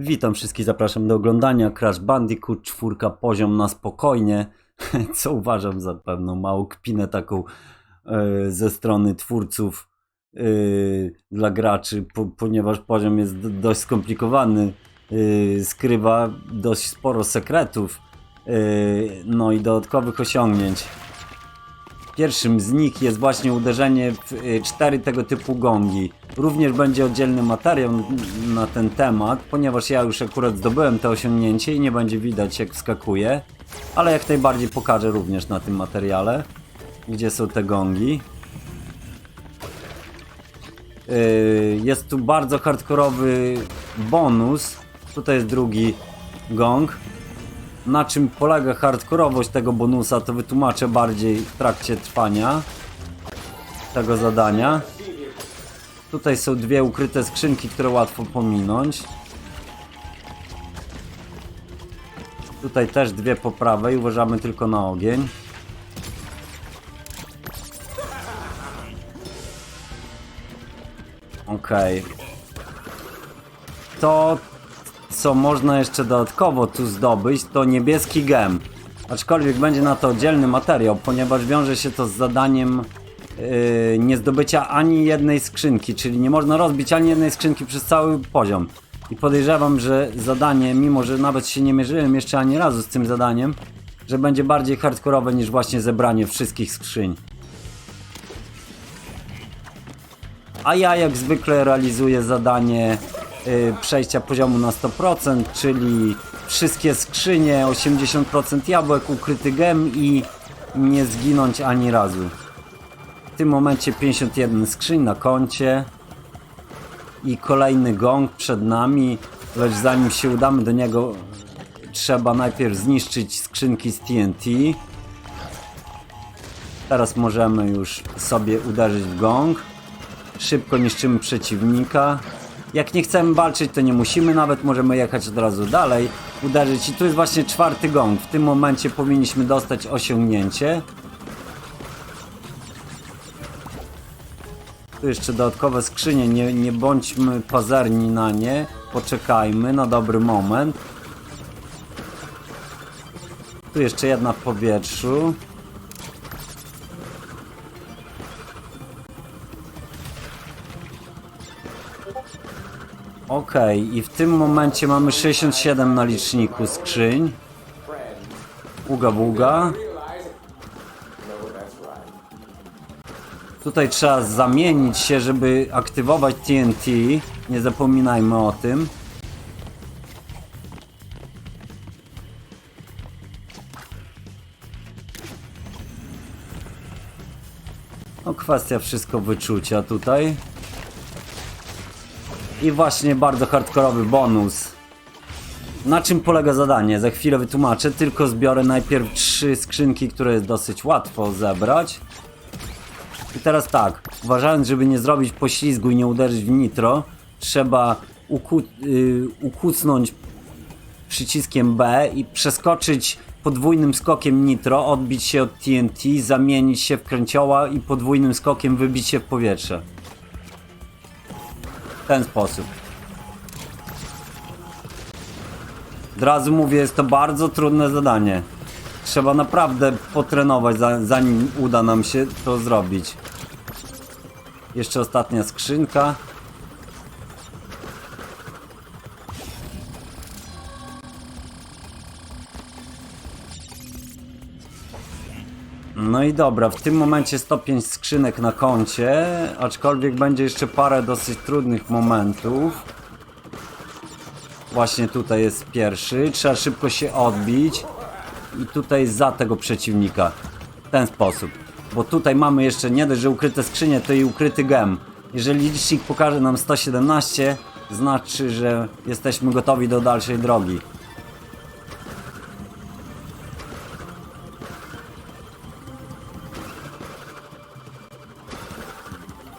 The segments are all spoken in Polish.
Witam wszystkich, zapraszam do oglądania Crash Bandicoot 4 poziom na spokojnie, co uważam za pewną małą kpinę taką e, ze strony twórców e, dla graczy, po, ponieważ poziom jest do, dość skomplikowany, e, skrywa dość sporo sekretów, no i dodatkowych osiągnięć. Pierwszym z nich jest właśnie uderzenie w cztery tego typu gongi. Również będzie oddzielny materiał na ten temat, ponieważ ja już akurat zdobyłem to osiągnięcie i nie będzie widać jak wskakuje, ale jak najbardziej pokażę również na tym materiale, gdzie są te gongi. Yy, Jest tu bardzo hardkorowy bonus. Tutaj jest drugi gong. Na czym polega hardkorowość tego bonusa, to wytłumaczę bardziej w trakcie trwania tego zadania. Tutaj są dwie ukryte skrzynki, które łatwo pominąć. Tutaj też dwie po prawej, uważamy tylko na ogień. Okej. To co można jeszcze dodatkowo tu zdobyć, to niebieski gem. Aczkolwiek będzie na to oddzielny materiał, ponieważ wiąże się to z zadaniem yy, niezdobycia ani jednej skrzynki, czyli nie można rozbić ani jednej skrzynki przez cały poziom. I podejrzewam, że zadanie, mimo że nawet się nie mierzyłem jeszcze ani razu z tym zadaniem, że będzie bardziej hardkorowe niż właśnie zebranie wszystkich skrzyń. A ja jak zwykle realizuję zadanie y, przejścia poziomu na 100%, czyli wszystkie skrzynie, 80% jabłek, ukryty gem i nie zginąć ani razu. Tym momencie 51 skrzyń na koncie i kolejny gong przed nami, lecz zanim się udamy do niego trzeba najpierw zniszczyć skrzynki z TNT. Teraz możemy już sobie uderzyć w gong szybko niszczymy przeciwnika. Jak nie chcemy walczyć, to nie musimy nawet, możemy jechać od razu dalej, uderzyć. I tu jest właśnie czwarty gong. W tym momencie powinniśmy dostać osiągnięcie. Tu jeszcze dodatkowe skrzynie, nie, nie bądźmy pazerni na nie. Poczekajmy na dobry moment. Tu jeszcze jedna w powietrzu. Okej, i w tym momencie mamy 67 na liczniku skrzyń. Uga buga. Tutaj trzeba zamienić się, żeby aktywować TNT. Nie zapominajmy o tym. No kwestia wszystko wyczucia tutaj. I właśnie bardzo hardkorowy bonus. Na czym polega zadanie? Za chwilę wytłumaczę, tylko zbiorę najpierw trzy skrzynki, które jest dosyć łatwo zebrać. I teraz tak, uważając, żeby nie zrobić poślizgu i nie uderzyć w nitro, trzeba uku y, ukucnąć przyciskiem B i przeskoczyć podwójnym skokiem nitro, odbić się od TNT, zamienić się w kręcioła i podwójnym skokiem wybić się w powietrze. W ten sposób. Od razu mówię, jest to bardzo trudne zadanie. Trzeba naprawdę potrenować, za- zanim uda nam się to zrobić. Jeszcze ostatnia skrzynka. No i dobra, w tym momencie 105 skrzynek na koncie, aczkolwiek będzie jeszcze parę dosyć trudnych momentów. Właśnie tutaj jest pierwszy, trzeba szybko się odbić i tutaj za tego przeciwnika. W ten sposób. Bo tutaj mamy jeszcze nie dość, że ukryte skrzynie, to i ukryty gem. Jeżeli licznik pokaże nam 117, znaczy, że jesteśmy gotowi do dalszej drogi.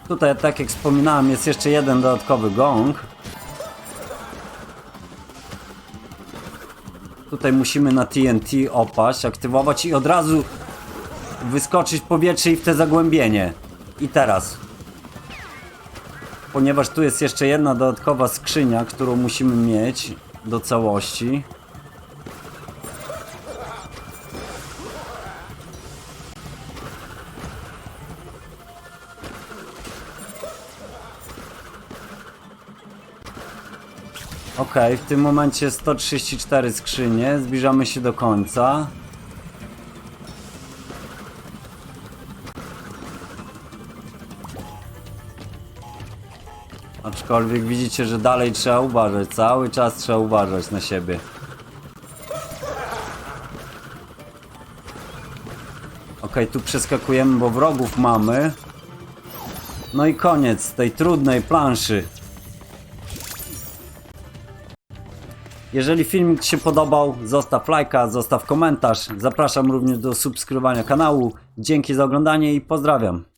Tutaj, tak jak wspominałem, jest jeszcze jeden dodatkowy gong. Tutaj musimy na TNT opaść, aktywować i od razu wyskoczyć w powietrze i w te zagłębienie. I teraz. Ponieważ tu jest jeszcze jedna dodatkowa skrzynia, którą musimy mieć. do całości. Ok, w tym momencie 134 skrzynie, zbliżamy się do końca. Aczkolwiek widzicie, że dalej trzeba uważać, cały czas trzeba uważać na siebie. Ok, tu przeskakujemy, bo wrogów mamy. No i koniec tej trudnej planszy. Jeżeli filmik Ci się podobał, zostaw lajka, zostaw komentarz. Zapraszam również do subskrybowania kanału. Dzięki za oglądanie i pozdrawiam.